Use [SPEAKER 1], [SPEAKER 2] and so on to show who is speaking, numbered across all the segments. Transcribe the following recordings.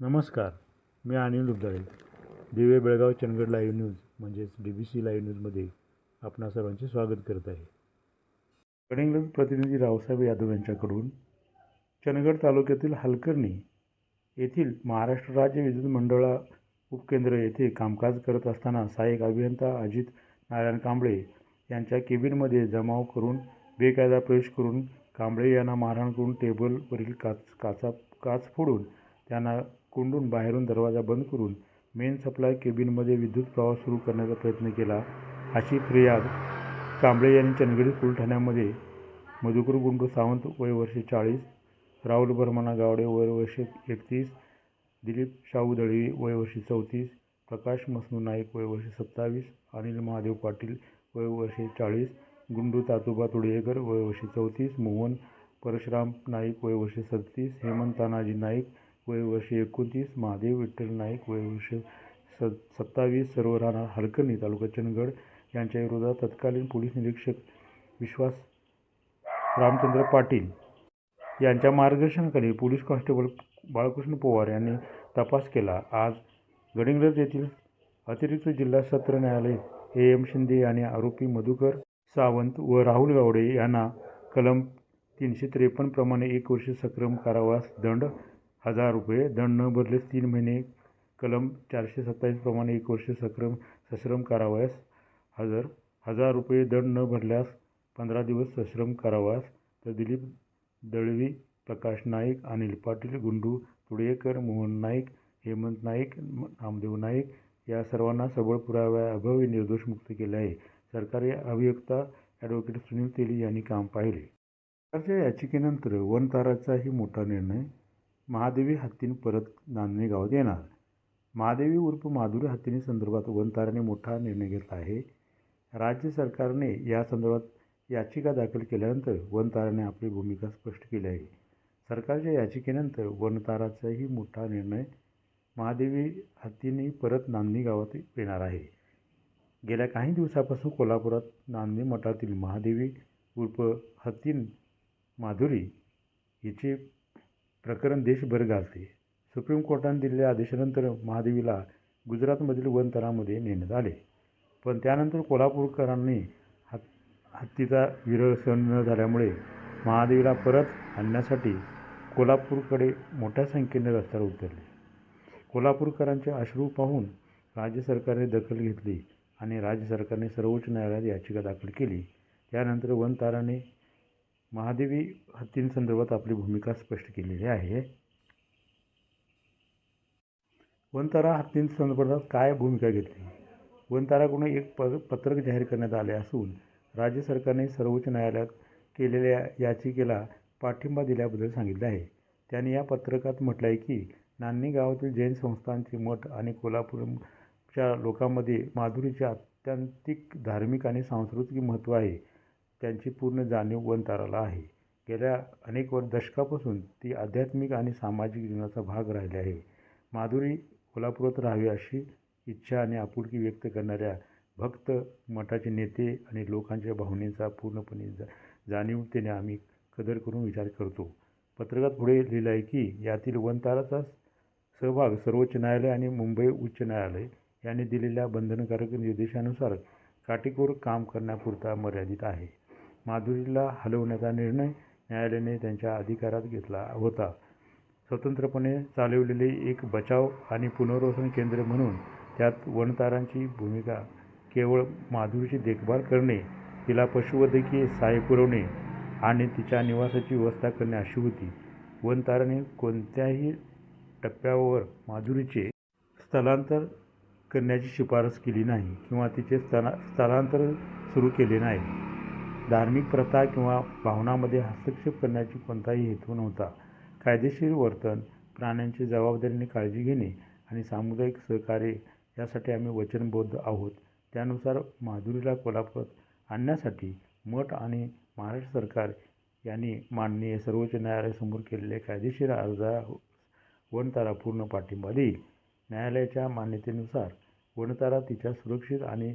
[SPEAKER 1] नमस्कार मी अनिल उद्दाळे दिवे Belgaum Chandgad live news म्हणजेच डी बी सी लाईव्ह न्यूजमध्ये आपणा सर्वांचे स्वागत करत आहे. कलिंगड प्रतिनिधी रावसाहेब यादव यांच्याकडून चंदगड तालुक्यातील हलकर्णी येथील महाराष्ट्र राज्य विद्युत मंडळा उपकेंद्र येथे कामकाज करत असताना सहाय्यक अभियंता अजित नारायण कांबळे यांच्या केबिनमध्ये जमाव करून बेकायदा प्रवेश करून कांबळे यांना मारहाण करून टेबलवरील काच काचा काच फोडून त्यांना कोंडून बाहेरून दरवाजा बंद करून मेन सप्लाय केबिनमध्ये विद्युत प्रवाह सुरू करण्याचा प्रयत्न केला. अशी फिर्याद कांबळे यांनी चंदगडी पोलीस ठाण्यामध्ये मधुकर गुंडू सावंत वय वर्षे चाळीस राहुल बर्मना गावडे वय वर्षे एकतीस दिलीप शाहू दळवी वय वर्षे चौतीस प्रकाश मसनू नाईक वय वर्षे सत्तावीस अनिल महादेव पाटील वय वर्षे चाळीस गुंडू तातोबा तुडयेकर वय वर्षे चौतीस मोहन परशुराम नाईक वय वर्षे सदतीस हेमंत तानाजी नाईक वयवर्ष एकोणतीस महादेव विठ्ठल नाईक वयवर्ष स सत्तावीस सर्व राहणार हलकर्णी तालुका चंदगड यांच्या विरोधात तत्कालीन पोलीस निरीक्षक विश्वास रामचंद्र पाटील यांच्या मार्गदर्शनाखाली पोलीस कॉन्स्टेबल बाळकृष्ण पवार यांनी तपास केला. आज गडिंग्रज येथील अतिरिक्त जिल्हा सत्र न्यायालय ए एम शिंदे आणि आरोपी मधुकर सावंत व राहुल गावडे यांना कलम तीनशे त्रेपन्नप्रमाणे एक वर्ष सक्रम कारावास दंड हजार रुपये. दंड न भरल्यास तीन महिने कलम चारशे सत्तावीसप्रमाणे एक वर्ष सक्रम सश्रम कारावास हजर. हजार रुपये दंड न भरल्यास पंधरा दिवस सश्रम कारावास तर दिलीप दळवी प्रकाश नाईक अनिल पाटील गुंडू तुळेकर मोहन नाईक हेमंत नाईक नामदेव नाईक या सर्वांना सबळ पुराव्याअभावी निर्दोष मुक्त केले आहे. सरकारी अभियुक्ता ॲडव्होकेट सुनील तेली यांनी काम पाहिले. सरकारच्या याचिकेनंतर वनताराचाही मोठा निर्णय महादेवी हत्तीन परत नांदणी गावात येणार. महादेवी उर्फ माधुरी हत्तीने संदर्भात वनताराने मोठा निर्णय घेतला आहे. राज्य सरकारने या संदर्भात याचिका दाखल केल्यानंतर वनताराने आपली भूमिका स्पष्ट केली आहे. सरकारच्या याचिकेनंतर वनताराचाही मोठा निर्णय महादेवी हत्तीने परत नांदणी गावात येणार आहे. गेल्या काही दिवसापासून कोल्हापुरात नांदणी मठातील महादेवी उर्फ हत्तीन माधुरी हिचे प्रकरण देशभर घालते. सुप्रीम कोर्टाने दिलेल्या आदेशानंतर महादेवीला गुजरातमधील वनतरामध्ये नेण्यात आले. पण त्यानंतर कोल्हापूरकरांनी हत् हत्तीचा विरळ सहन न झाल्यामुळे महादेवीला परत आणण्यासाठी कोल्हापूरकडे मोठ्या संख्येने रस्त्यावर उतरले. कोल्हापूरकरांचे अश्रू पाहून राज्य सरकारने दखल घेतली आणि राज्य सरकारने सर्वोच्च न्यायालयात याचिका दाखल केली. त्यानंतर वनताराने महादेवी हत्तींसंदर्भात आपली भूमिका स्पष्ट केलेली आहे. वनतारा हत्तींसंदर्भात काय भूमिका घेतली? वनताराकडून एक प पत्रक जाहीर करण्यात आले असून राज्य सरकारने सर्वोच्च न्यायालयात केलेल्या याचिकेला पाठिंबा दिल्याबद्दल सांगितले आहे. त्यांनी या पत्रकात म्हटलं आहे की नान्नी गावातील जैन संस्थांचे मठ आणि कोल्हापूरच्या लोकांमध्ये माधुरीचे आत्यंतिक धार्मिक आणि सांस्कृतिक महत्त्व आहे. त्यांची पूर्ण जाणीव वनताराला आहे. गेल्या अनेक वर दशकापासून ती आध्यात्मिक आणि सामाजिक जीवनाचा भाग राहिली आहे. माधुरी कोल्हापुरात राहावी अशी इच्छा आणि आपुलकी व्यक्त करणाऱ्या भक्त मठाचे नेते आणि लोकांच्या भावनेचा पूर्णपणे जा जाणीवतेने आम्ही कदर करून विचार करतो. पत्रकात पुढे लिहिलं आहे की यातील वनताराचा सहभाग सर्वोच्च न्यायालय आणि मुंबई उच्च न्यायालय यांनी दिलेल्या बंधनकारक निर्देशानुसार काटेकोर काम करण्यापुरता मर्यादित आहे. माधुरीला हलवण्याचा निर्णय न्यायालयाने त्यांच्या अधिकारात घेतला होता. स्वतंत्रपणे चालवलेले एक बचाव आणि पुनर्वसन केंद्र म्हणून त्यात वनतारांची भूमिका केवळ माधुरीची देखभाल करणे तिला पशुवैद्यकीय सहाय्य पुरवणे आणि तिच्या निवासाची व्यवस्था करणे अशी होती. वनताराने कोणत्याही टप्प्यावर माधुरीचे स्थलांतर करण्याची शिफारस केली नाही किंवा तिचे स्थला स्थलांतर सुरू केले नाही. धार्मिक प्रथा किंवा भावनामध्ये हस्तक्षेप करण्याची कोणताही हेतू नव्हता. कायदेशीर वर्तन प्राण्यांची जबाबदारीने काळजी घेणे आणि सामुदायिक सहकार्य यासाठी आम्ही वचनबद्ध आहोत. त्यानुसार माधुरीला कोल्हापुरात आणण्यासाठी मठ आणि महाराष्ट्र सरकार यांनी माननीय सर्वोच्च न्यायालयासमोर केलेले कायदेशीर अर्जा वनतारा पूर्ण पाठिंबा देईल. न्यायालयाच्या मान्यतेनुसार वनतारा तिच्या सुरक्षित आणि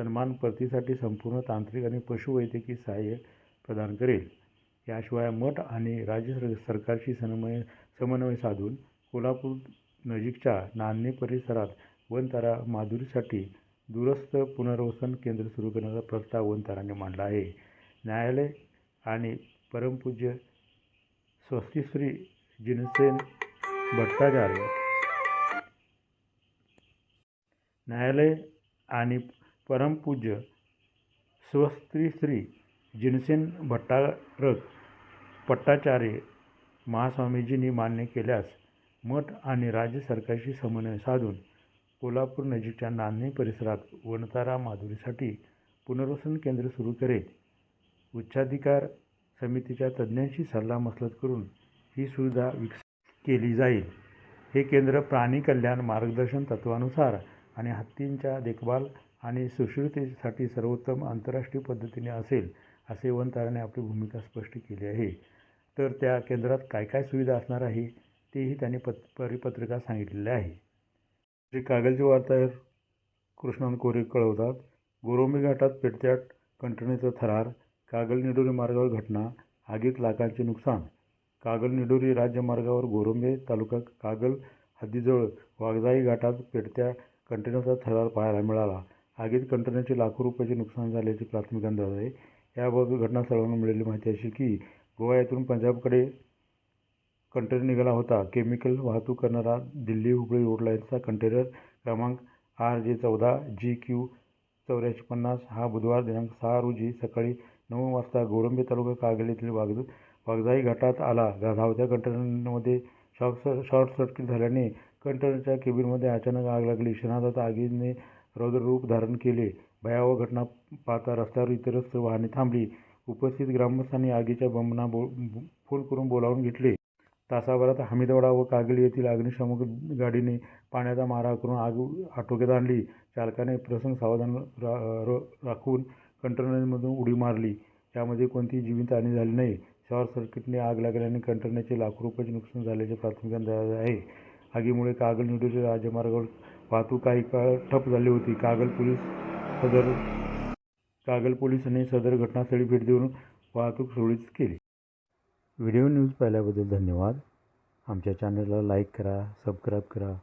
[SPEAKER 1] सन्मान परतीसाठी संपूर्ण तांत्रिक आणि पशुवैद्यकीय सहाय्य प्रदान करेल. याशिवाय मठ आणि राज्य सरकारशी समन्वय समन्वय साधून कोल्हापूर नजीकच्या नान्नी परिसरात वनतारा माधुरीसाठी दूरस्थ पुनर्वसन केंद्र सुरू करण्याचा प्रस्ताव वनतारांनी मांडला आहे. न्यायालय आणि परमपूज्य स्वस्तिश्री जिनसेन भट्टाचार्य न्यायालय आणि परमपूज्य स्वस्तिश्री जिनसेन भट्टारक पट्टाचार्य महास्वामीजींनी मान्य केल्यास मठ आणि राज्य सरकारशी समन्वय साधून कोल्हापूर नजीकच्या नान्नी परिसरात वनतारा माधुरीसाठी पुनर्वसन केंद्र सुरू करेल. उच्चाधिकार समितीच्या तज्ज्ञांशी सल्लामसलत करून ही सुविधा विकसित केली जाईल. हे केंद्र प्राणी कल्याण मार्गदर्शन तत्त्वानुसार आणि हत्तींच्या देखभाल आणि सुश्रुतेसाठी सर्वोत्तम आंतरराष्ट्रीय पद्धतीने असेल असे वनताराने आपली भूमिका स्पष्ट केली आहे. तर त्या केंद्रात काय काय सुविधा असणार आहे तेही त्यांनी पत परिपत्रकात सांगितलेले आहे. श्री कागलचे वार्ताहर कृष्णान कोरे कळवतात गोरोंबे घाटात पेटत्या कंटनेचा थरार कागल निडोरी मार्गावर घटना आगीत लाखांचे नुकसान. कागल निडोरी राज्यमार्गावर गोरोंबे तालुका कागल हद्दीजवळ वाघजाई घाटात पेटत्या कंटेनरचा थरार पाहायला मिळाला. आगीत कंटेनरचे लाखो रुपयाचे नुकसान झाल्याचे प्राथमिक अंदाज आहे. याबाबत घटनास्थळावरून मिळालेली माहिती अशी की गोवा येथून पंजाबकडे कंटेनर निघाला होता. केमिकल वाहतूक करणारा दिल्ली हुबळी रोडलाईनचा कंटेनर क्रमांक आर जे चौदा जी क्यू चौऱ्याऐंशी पन्नास हा बुधवार दिनांक सहा रोजी सकाळी नऊ वाजता गोरंबे तालुका कागल येथील वाघ वाघजाई घाटात आला. धावत्या कंटेनरमध्ये शॉर्ट शॉर्ट सर्किट झाल्याने कंटेनरच्या केबिनमध्ये अचानक आग लागली. क्षणात आगीने रौद्ररूप धारण केले. भयावह घटना पाहता रस्त्यावर इतरच वाहने थांबली. उपस्थित ग्रामस्थांनी आगीच्या बंबना बो फोन करून बोलावून घेतले. तासाभरात हमीदवाडा व कागल येथील अग्निशामक गाडीने पाण्याचा मारा करून आग आटोक्यात आणली. चालकाने प्रसंग सावधान रा र- राखून कंटेनरमधून उडी मारली. यामध्ये कोणतीही जीवितहानी झाली नाही. शॉर्ट सर्किटने आग लागल्याने कंटेनरचे लाखो रुपयाचे नुकसान झाल्याचे प्राथमिक अंदाज आहे. आगीमुळे कागल निडोरी राज्यमार्गावर वाहतूक काही काळ ठप्प झाली होती. कागल पोलीस सदर कागल पोलिसांनी सदर घटनास्थळी भेट देऊन वाहतूक सुरळीत केली. व्हिडिओ न्यूज पाहिल्याबद्दल धन्यवाद. आमच्या चॅनलला लाईक करा सबस्क्राईब करा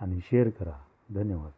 [SPEAKER 1] आणि शेअर करा. धन्यवाद.